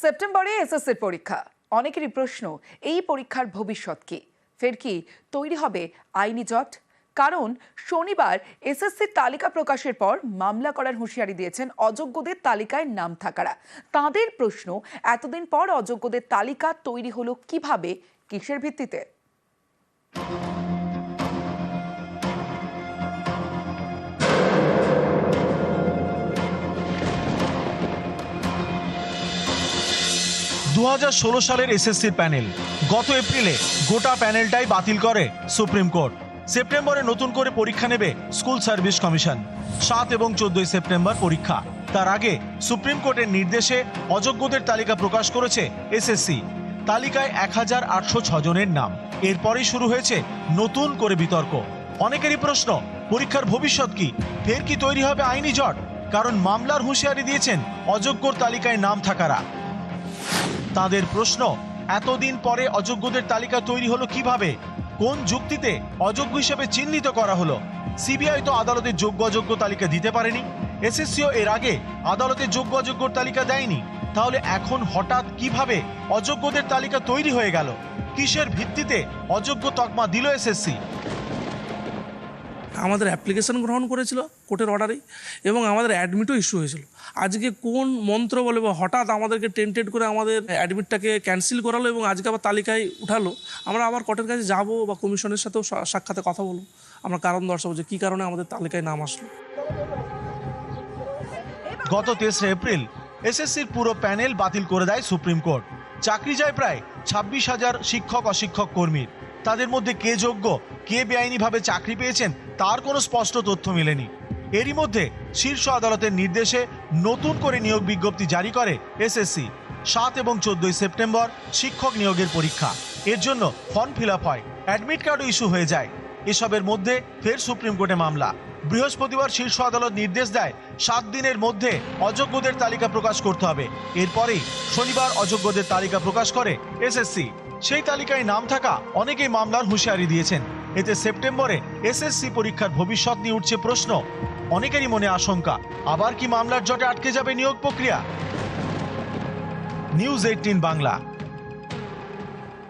সেপ্টেম্বরে এসএসসির পরীক্ষা। অনেকেরই প্রশ্ন, এই পরীক্ষার ভবিষ্যৎ কি? ফের কি তৈরি হবে আইনি জট? কারণ শনিবার এসএসসির তালিকা প্রকাশের পর মামলা করার হুঁশিয়ারি দিয়েছেন অযোগ্যদের তালিকায় নাম থাকারা। তাদের প্রশ্ন, এতদিন পর অযোগ্যদের তালিকা তৈরি হলো কীভাবে, কিসের ভিত্তিতে? দু হাজার ষোলো সালের এসএসসির প্যানেল। গত এপ্রিলে গোটা প্যানেলটাই বাতিল করে সুপ্রিম কোর্ট। সেপ্টেম্বরে নতুন করে পরীক্ষা নেবে স্কুল সার্ভিস কমিশন। সাত এবং চোদ্দই সেপ্টেম্বর পরীক্ষা। তার আগে সুপ্রিম কোর্টের নির্দেশে অযোগ্যদের তালিকা প্রকাশ করেছে এসএসসি। তালিকায় এক হাজার আটশো ছজনের নাম। এরপরই শুরু হয়েছে নতুন করে বিতর্ক। অনেকেরই প্রশ্ন, পরীক্ষার ভবিষ্যৎ কি? ফের কি তৈরি হবে আইনি জট? কারণ মামলার হুঁশিয়ারি দিয়েছেন অযোগ্যর তালিকায় নাম থাকারা। তাদের প্রশ্ন, এতদিন পরে অযোগ্যদের তালিকা তৈরি হলো কীভাবে? কোন যুক্তিতে অযোগ্য হিসেবে চিহ্নিত করা হলো? সিবিআই তো আদালতের যোগ্য অযোগ্য তালিকা দিতে পারেনি। এসএসসিও এর আগে আদালতে যোগ্য অযোগ্যর তালিকা দেয়নি। তাহলে এখন হঠাৎ কীভাবে অযোগ্যদের তালিকা তৈরি হয়ে গেল? কিসের ভিত্তিতে অযোগ্য তকমা দিল এসএসসি? আমাদের অ্যাপ্লিকেশন গ্রহণ করেছিল কোর্টের অর্ডারেই এবং আমাদের অ্যাডমিটও ইস্যু হয়েছিল। আজকে কোন মন্ত্র বলে বা হঠাৎ আমাদেরকে টেন্টেড করে আমাদের অ্যাডমিটটাকে ক্যান্সেল করালো এবং আজকে আবার তালিকায় উঠালো, আমরা আবার কোর্টের কাছে যাব বা কমিশনের সাথেও সাক্ষাতে কথা বলব। আমরা কারণ দর্শাবো যে কী কারণে আমাদের তালিকায় নাম আসলো। গত তেসরা এপ্রিল, এসএসসির পুরো প্যানেল বাতিল করে দেয় সুপ্রিম কোর্ট। চাকরি যায় প্রায় ছাব্বিশ হাজার শিক্ষক অশিক্ষক কর্মীর। তাদের মধ্যে কে যোগ্য, কে বেআইনিভাবে চাকরি পেয়েছেন, তার কোনো স্পষ্ট তথ্য মেলেনি। এরই মধ্যে শীর্ষ আদালতের নির্দেশে নতুন করে নিয়োগ বিজ্ঞপ্তি জারি করে এসএসসি। সাত এবং চোদ্দই সেপ্টেম্বর শিক্ষক নিয়োগের পরীক্ষা। এর জন্য ফর্ম ফিল হয়, অ্যাডমিট কার্ডও ইস্যু হয়ে যায়। এসবের মধ্যে ফের সুপ্রিম কোর্টে মামলা। বৃহস্পতিবার শীর্ষ আদালত নির্দেশ দেয়, সাত দিনের মধ্যে অযোগ্যদের তালিকা প্রকাশ করতে হবে। এরপরেই শনিবার অযোগ্যদের তালিকা প্রকাশ করে এসএসসি সেই তালিকায় নাম থাকা অনেকেই মামলার হুঁশিয়ারি দিয়েছেন। এতে সেপ্টেম্বরে এসএসসি পরীক্ষার ভবিষ্যৎ নিয়ে উঠছে প্রশ্ন। অনেকেরই মনে আশঙ্কা, আবার কি মামলার জটে আটকে যাবে নিয়োগ প্রক্রিয়া? News eighteen Bangla.